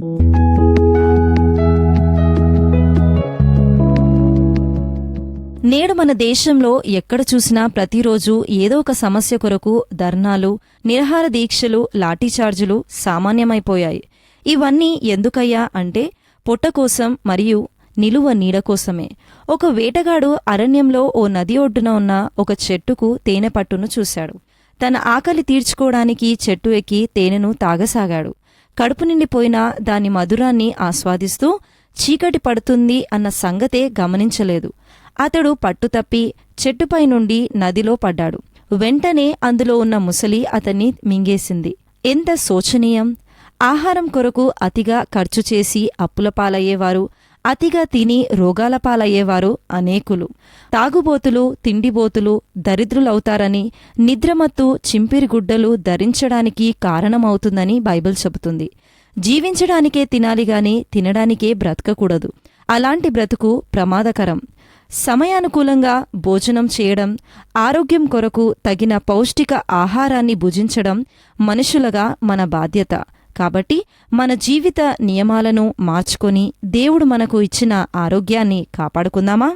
నేడు మన దేశంలో ఎక్కడ చూసినా ప్రతిరోజు ఏదో ఒక సమస్య కొరకు ధర్నాలు నిరహార దీక్షలు లాఠీచార్జులు సామాన్యమైపోయాయి. ఇవన్నీ ఎందుకయ్యా అంటే పొట్ట కోసం మరియు నిలువ నీడ కోసమే. ఒక వేటగాడు అరణ్యంలో ఓ నది ఒడ్డున ఉన్న ఒక చెట్టుకు తేనె పట్టును చూశాడు. తన ఆకలి తీర్చుకోవడానికి చెట్టు ఎక్కి తేనెను తాగసాగాడు. కడుపు నిండిపోయిన దాని మధురాన్ని ఆస్వాదిస్తూ చీకటి పడుతుంది అన్న సంగతే గమనించలేదు. అతడు పట్టుతప్పి చెట్టుపై నుండి నదిలో పడ్డాడు. వెంటనే అందులో ఉన్న ముసలి అతన్ని మింగేసింది. ఎంత శోచనీయం! ఆహారం కొరకు అతిగా ఖర్చు చేసి అప్పులపాలయ్యేవారు అతిగా తిని రోగాల పాలయ్యేవారు అనేకులు. తాగుబోతులు తిండిబోతులు దరిద్రులవుతారని నిద్రమత్తు చింపిరిగుడ్డలు ధరించడానికి కారణమవుతుందని బైబిల్ చెబుతుంది. జీవించడానికే తినాలి గాని తినడానికే బ్రతకకూడదు. అలాంటి బ్రతుకు ప్రమాదకరం. సమయానుకూలంగా భోజనం చేయడం ఆరోగ్యం కొరకు తగిన పౌష్టిక ఆహారాన్ని భుజించడం మనుషులగా మన బాధ్యత. కాబట్టి మన జీవిత నియమాలను మార్చుకొని దేవుడు మనకు ఇచ్చిన ఆరోగ్యాన్ని కాపాడుకుందామా?